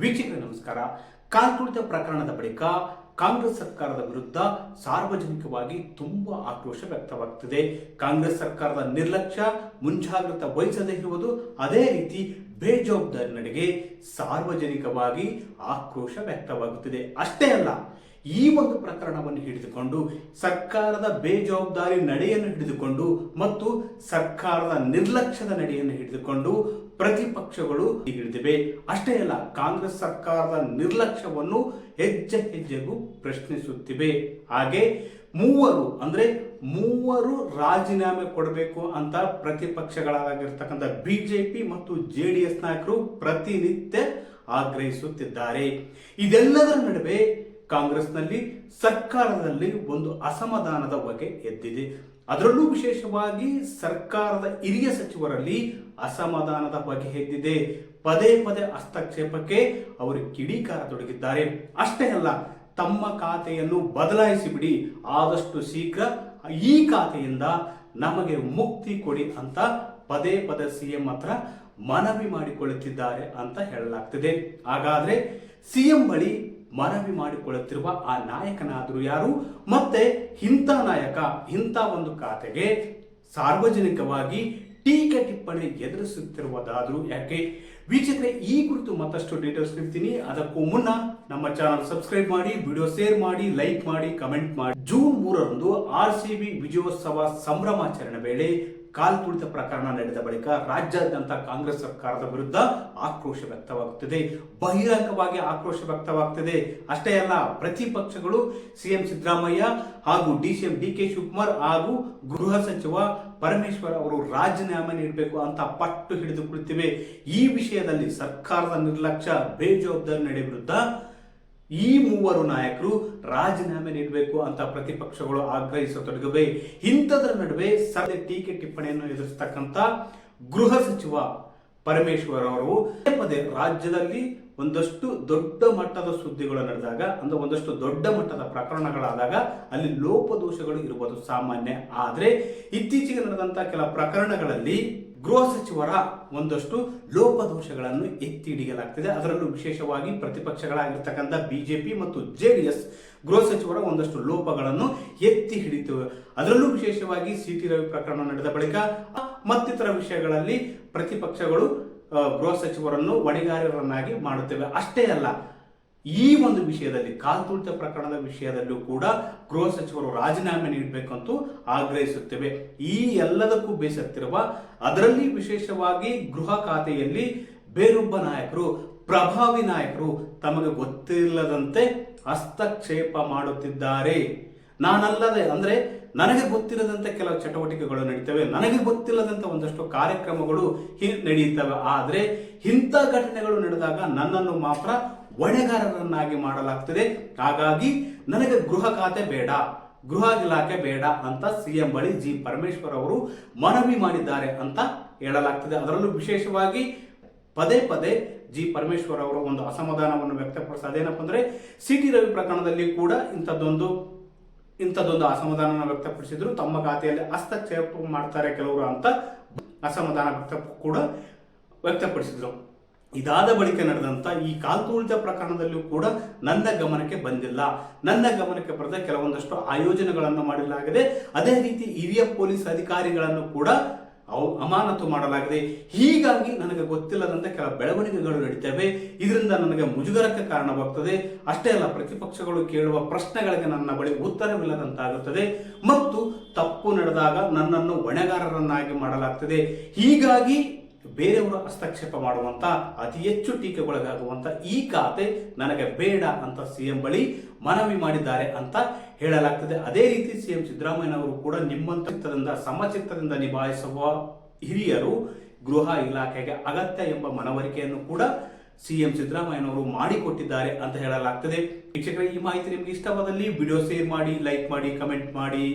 ವೀಕ್ಷಕರೇ, ನಮಸ್ಕಾರ. ಕಾರ್ಕುಳಿತ ಪ್ರಕರಣದ ಬಳಿಕ ಕಾಂಗ್ರೆಸ್ ಸರ್ಕಾರದ ವಿರುದ್ಧ ಸಾರ್ವಜನಿಕವಾಗಿ ತುಂಬಾ ಆಕ್ರೋಶ ವ್ಯಕ್ತವಾಗ್ತಿದೆ. ಕಾಂಗ್ರೆಸ್ ಸರ್ಕಾರದ ನಿರ್ಲಕ್ಷ್ಯ, ಮುಂಜಾಗ್ರತೆ ವಹಿಸದೇ ಇರುವುದು ಅದೇ ರೀತಿ ಬೇಜವಾಬ್ದಾರಿ ನಡೆಗೆ ಸಾರ್ವಜನಿಕವಾಗಿ ಆಕ್ರೋಶ ವ್ಯಕ್ತವಾಗುತ್ತಿದೆ. ಅಷ್ಟೇ ಅಲ್ಲ, ಈ ಒಂದು ಪ್ರಕರಣವನ್ನು ಹಿಡಿದುಕೊಂಡು ಸರ್ಕಾರದ ಬೇಜವಾಬ್ದಾರಿ ನಡೆಯನ್ನು ಹಿಡಿದುಕೊಂಡು ಮತ್ತು ಸರ್ಕಾರದ ನಿರ್ಲಕ್ಷ್ಯದ ನಡೆಯನ್ನು ಹಿಡಿದುಕೊಂಡು ಪ್ರತಿಪಕ್ಷಗಳು ಹಿಡಿದಿವೆ. ಅಷ್ಟೇ ಅಲ್ಲ, ಕಾಂಗ್ರೆಸ್ ಸರ್ಕಾರದ ನಿರ್ಲಕ್ಷ್ಯವನ್ನು ಹೆಜ್ಜೆ ಹೆಜ್ಜೆಗೂ ಪ್ರಶ್ನಿಸುತ್ತಿವೆ. ಹಾಗೆ ಮೂವರು, ಅಂದ್ರೆ ಮೂವರು ರಾಜೀನಾಮೆ ಕೊಡಬೇಕು ಅಂತ ಪ್ರತಿಪಕ್ಷಗಳಾಗಿರ್ತಕ್ಕಂಥ ಬಿಜೆಪಿ ಮತ್ತು ಜೆ ಡಿ ಎಸ್ ನಾಯಕರು ಪ್ರತಿನಿತ್ಯ ಆಗ್ರಹಿಸುತ್ತಿದ್ದಾರೆ. ಇದೆಲ್ಲದರ ನಡುವೆ ಕಾಂಗ್ರೆಸ್ನಲ್ಲಿ ಸರ್ಕಾರದಲ್ಲಿ ಒಂದು ಅಸಮಾಧಾನದ ಬಗ್ಗೆ ಎದ್ದಿದೆ. ಅದರಲ್ಲೂ ವಿಶೇಷವಾಗಿ ಸರ್ಕಾರದ ಹಿರಿಯ ಸಚಿವರಲ್ಲಿ ಅಸಮಾಧಾನದ ಬಗ್ಗೆ ಎದ್ದಿದೆ. ಪದೇ ಪದೇ ಹಸ್ತಕ್ಷೇಪಕ್ಕೆ ಅವರು ಕಿಡಿಕಾರ ತೊಡಗಿದ್ದಾರೆ ಅಷ್ಟೇ ಅಲ್ಲ ತಮ್ಮ ಖಾತೆಯನ್ನು ಬದಲಾಯಿಸಿ ಬಿಡಿ ಆದಷ್ಟು ಶೀಘ್ರ ಈ ಖಾತೆಯಿಂದ ನಮಗೆ ಮುಕ್ತಿ ಕೊಡಿ ಅಂತ ಪದೇ ಪದೇ ಸಿಎಂ ಹತ್ರ ಮನವಿ ಮಾಡಿಕೊಳ್ಳುತ್ತಿದ್ದಾರೆ ಅಂತ ಹೇಳಲಾಗ್ತಿದೆ. ಹಾಗಾದ್ರೆ ಸಿಎಂ ಬಳಿ ಮನವಿ ಮಾಡಿಕೊಳ್ಳುತ್ತಿರುವ ಆ ನಾಯಕನಾದರೂ ಯಾರು? ಮತ್ತೆ ಇಂಥ ನಾಯಕ, ಇಂಥ ಒಂದು ಖಾತೆಗೆ ಸಾರ್ವಜನಿಕವಾಗಿ ಟೀಕೆ ಟಿಪ್ಪಣಿ ಎದುರಿಸುತ್ತಿರುವುದಾದರೂ ಯಾಕೆ? ವೀಕ್ಷಕರೇ, ಈ ಕುರಿತು ಮತ್ತಷ್ಟು ಡೀಟೇಲ್ಸ್ ನೀಡ್ತೀನಿ ಅದಕ್ಕೂ ಮುನ್ನ ನಮ್ಮ ಚಾನಲ್ ಸಬ್ಸ್ಕ್ರೈಬ್ ಮಾಡಿ ವಿಡಿಯೋ ಶೇರ್ ಮಾಡಿ ಲೈಕ್ ಮಾಡಿ ಕಮೆಂಟ್ ಮಾಡಿ. ಜೂನ್ ಮೂರರಂದು ಆರ್ ಸಿ ಬಿ ವಿಜಯೋತ್ಸವ ಸಂಭ್ರಮಾಚರಣೆ ವೇಳೆ ಕಾಲ್ ತುಳಿತ ಪ್ರಕರಣ ನಡೆದ ಬಳಿಕ ರಾಜ್ಯಾದ್ಯಂತ ಕಾಂಗ್ರೆಸ್ ಸರ್ಕಾರದ ವಿರುದ್ಧ ಆಕ್ರೋಶ ವ್ಯಕ್ತವಾಗುತ್ತಿದೆ. ಬಹಿರಂಗವಾಗಿ ಆಕ್ರೋಶ ವ್ಯಕ್ತವಾಗ್ತಿದೆ. ಅಷ್ಟೇ ಅಲ್ಲ ಪ್ರತಿಪಕ್ಷಗಳು ಸಿಎಂ ಸಿದ್ದರಾಮಯ್ಯ ಹಾಗೂ ಡಿಸಿಎಂ ಡಿ ಕೆ ಶಿವಕುಮಾರ್ ಹಾಗೂ ಗೃಹ ಸಚಿವ ಪರಮೇಶ್ವರ್ ಅವರು ರಾಜೀನಾಮೆ ನೀಡಬೇಕು ಅಂತ ಪಟ್ಟು ಹಿಡಿದು ಈ ವಿಷಯದಲ್ಲಿ ಸರ್ಕಾರದ ನಿರ್ಲಕ್ಷ್ಯ, ಬೇಜವಾಬ್ದಾರಿ ನಡೆ ವಿರುದ್ಧ ಈ ಮೂವರು ನಾಯಕರು ರಾಜೀನಾಮೆ ನೀಡಬೇಕು ಅಂತ ಪ್ರತಿಪಕ್ಷಗಳು ಆಗ್ರಹಿಸತೊಡಗಿವೆ ಇಂಥದ್ರ ನಡುವೆ ಸದ್ಯ ಟೀಕೆ ಟಿಪ್ಪಣಿಯನ್ನು ಎದುರಿಸತಕ್ಕಂತ ಗೃಹ ಸಚಿವ ಪರಮೇಶ್ವರ್ ಅವರು ಪದೇ ರಾಜ್ಯದಲ್ಲಿ ಒಂದಷ್ಟು ದೊಡ್ಡ ಮಟ್ಟದ ಸುದ್ದಿಗಳು ನಡೆದಾಗ, ಅಂದ್ರೆ ಒಂದಷ್ಟು ದೊಡ್ಡ ಮಟ್ಟದ ಪ್ರಕರಣಗಳಾದಾಗ ಅಲ್ಲಿ ಲೋಪದೋಷಗಳು ಇರಬಹುದು ಸಾಮಾನ್ಯ. ಆದರೆ ಇತ್ತೀಚೆಗೆ ನಡೆದಂತ ಕೆಲ ಪ್ರಕರಣಗಳಲ್ಲಿ ಗೃಹ ಸಚಿವರ ಒಂದಷ್ಟು ಲೋಪದೋಷಗಳನ್ನು ಎತ್ತಿ ಹಿಡಿಯಲಾಗ್ತಿದೆ. ಅದರಲ್ಲೂ ವಿಶೇಷವಾಗಿ ಪ್ರತಿಪಕ್ಷಗಳಾಗಿರ್ತಕ್ಕಂಥ ಬಿಜೆಪಿ ಮತ್ತು ಜೆಡಿಎಸ್ ಗೃಹ ಸಚಿವರ ಒಂದಷ್ಟು ಲೋಪಗಳನ್ನು ಎತ್ತಿ ಹಿಡಿತು ಅದರಲ್ಲೂ ವಿಶೇಷವಾಗಿ ಸಿ ಟಿ ರವಿ ಪ್ರಕರಣ ನಡೆದ ಬಳಿಕ ಮತ್ತಿತರ ವಿಷಯಗಳಲ್ಲಿ ಪ್ರತಿಪಕ್ಷಗಳು ಗೃಹ ಸಚಿವರನ್ನು ಹೊಣೆಗಾರರನ್ನಾಗಿ ಮಾಡುತ್ತೇವೆ. ಅಷ್ಟೇ ಅಲ್ಲ ಈ ಒಂದು ವಿಷಯದಲ್ಲಿ ಕಾಲ್ತುಳಿತ ಪ್ರಕರಣದ ವಿಷಯದಲ್ಲೂ ಕೂಡ ಗೃಹ ಸಚಿವರು ರಾಜೀನಾಮೆ ನೀಡಬೇಕಂತೂ ಆಗ್ರಹಿಸುತ್ತೇವೆ. ಈ ಎಲ್ಲದಕ್ಕೂ ಬೇಸತ್ತಿರುವ, ಅದರಲ್ಲಿ ವಿಶೇಷವಾಗಿ ಗೃಹ ಖಾತೆಯಲ್ಲಿ ಬೇರೊಬ್ಬ ನಾಯಕರು, ಪ್ರಭಾವಿ ನಾಯಕರು ತಮಗೆ ಗೊತ್ತಿಲ್ಲದಂತೆ ಹಸ್ತಕ್ಷೇಪ ಮಾಡುತ್ತಿದ್ದಾರೆ. ನಾನಲ್ಲದೆ, ಅಂದ್ರೆ ನನಗೆ ಗೊತ್ತಿಲ್ಲದಂತೆ ಕೆಲವು ಚಟುವಟಿಕೆಗಳು ನಡೀತವೆ, ನನಗೆ ಗೊತ್ತಿಲ್ಲದಂತೆ ಒಂದಷ್ಟು ಕಾರ್ಯಕ್ರಮಗಳು ನಡೆಯುತ್ತವೆ ಆದರೆ ಇಂಥ ಘಟನೆಗಳು ನಡೆದಾಗ ನನ್ನನ್ನು ಮಾತ್ರ ಹೊಣೆಗಾರರನ್ನಾಗಿ ಮಾಡಲಾಗ್ತದೆ. ಹಾಗಾಗಿ ನನಗೆ ಗೃಹ ಖಾತೆ ಬೇಡ, ಗೃಹ ಇಲಾಖೆ ಬೇಡ ಅಂತ ಸಿಎಂ ಬಳಿ ಜಿ ಪರಮೇಶ್ವರ್ ಅವರು ಮನವಿ ಮಾಡಿದ್ದಾರೆ ಅಂತ ಹೇಳಲಾಗ್ತದೆ. ಅದರಲ್ಲೂ ವಿಶೇಷವಾಗಿ ಪದೇ ಪದೇ ಜಿ ಪರಮೇಶ್ವರ್ ಅವರು ಒಂದು ಅಸಮಾಧಾನವನ್ನು ವ್ಯಕ್ತಪಡಿಸ ಅದೇನಪ್ಪ ಸಿ ಟಿ ರವಿ ಪ್ರಕರಣದಲ್ಲಿ ಕೂಡ ಇಂಥದ್ದೊಂದು ಇಂಥದ್ದೊಂದು ಅಸಮಾಧಾನ ವ್ಯಕ್ತಪಡಿಸಿದ್ರು. ತಮ್ಮ ಖಾತೆಯಲ್ಲಿ ಹಸ್ತಕ್ಷೇಪ ಮಾಡ್ತಾರೆ ಕೆಲವರು ಅಂತ ಅಸಮಾಧಾನ ವ್ಯಕ್ತ ಕೂಡ ವ್ಯಕ್ತಪಡಿಸಿದ್ರು. ಇದಾದ ಬಳಿಕ ನಡೆದಂತ ಈ ಕಾಲ್ತುಳಿತ ಪ್ರಕರಣದಲ್ಲೂ ಕೂಡ ನನ್ನ ಗಮನಕ್ಕೆ ಬಂದಿಲ್ಲ. ನನ್ನ ಗಮನಕ್ಕೆ ಬರೆದ ಕೆಲವೊಂದಷ್ಟು ಆಯೋಜನೆಗಳನ್ನು ಮಾಡಲಾಗಿದೆ. ಅದೇ ರೀತಿ ಹಿರಿಯ ಪೊಲೀಸ್ ಅಧಿಕಾರಿಗಳನ್ನು ಕೂಡ ಅಮಾನತು ಮಾಡಲಾಗಿದೆ. ಹೀಗಾಗಿ ನನಗೆ ಗೊತ್ತಿಲ್ಲದಂತೆ ಕೆಲ ಬೆಳವಣಿಗೆಗಳು ನಡೀತವೆ. ಇದರಿಂದ ನನಗೆ ಮುಜುಗರಕ್ಕೆ ಕಾರಣವಾಗ್ತದೆ. ಅಷ್ಟೇ ಅಲ್ಲ, ಪ್ರತಿಪಕ್ಷಗಳು ಕೇಳುವ ಪ್ರಶ್ನೆಗಳಿಗೆ ನನ್ನ ಬಳಿ ಉತ್ತರವಿಲ್ಲದಂತಾಗುತ್ತದೆ. ಮತ್ತು ತಪ್ಪು ನಡೆದಾಗ ನನ್ನನ್ನು ಹೊಣೆಗಾರರನ್ನಾಗಿ ಮಾಡಲಾಗ್ತದೆ. ಹೀಗಾಗಿ ಬೇರೆಯವರು ಹಸ್ತಕ್ಷೇಪ ಮಾಡುವಂತ, ಅತಿ ಹೆಚ್ಚು ಟೀಕೆಗೊಳಗಾಗುವಂಥ ಈ ಖಾತೆ ನನಗೆ ಬೇಡ ಅಂತ ಸಿಎಂ ಬಳಿ ಮನವಿ ಮಾಡಿದ್ದಾರೆ ಅಂತ ಹೇಳಲಾಗ್ತದೆ. ಅದೇ ರೀತಿ ಸಿಎಂ ಸಿದ್ದರಾಮಯ್ಯನವರು ಕೂಡ ನಿಮ್ಮಂತ ಚಿತ್ತದಿಂದ, ಸಮಚಿತ್ತದಿಂದ ನಿಭಾಯಿಸುವ ಹಿರಿಯರು ಗೃಹ ಇಲಾಖೆಗೆ ಅಗತ್ಯ ಎಂಬ ಮನವರಿಕೆಯನ್ನು ಕೂಡ ಸಿಎಂ ಸಿದ್ದರಾಮಯ್ಯನವರು ಮಾಡಿಕೊಟ್ಟಿದ್ದಾರೆ ಅಂತ ಹೇಳಲಾಗ್ತದೆ. ವೀಕ್ಷಕರೇ, ಈ ಮಾಹಿತಿ ನಿಮಗೆ ಇಷ್ಟವಾದಲ್ಲಿ ವಿಡಿಯೋ ಶೇರ್ ಮಾಡಿ, ಲೈಕ್ ಮಾಡಿ, ಕಮೆಂಟ್ ಮಾಡಿ.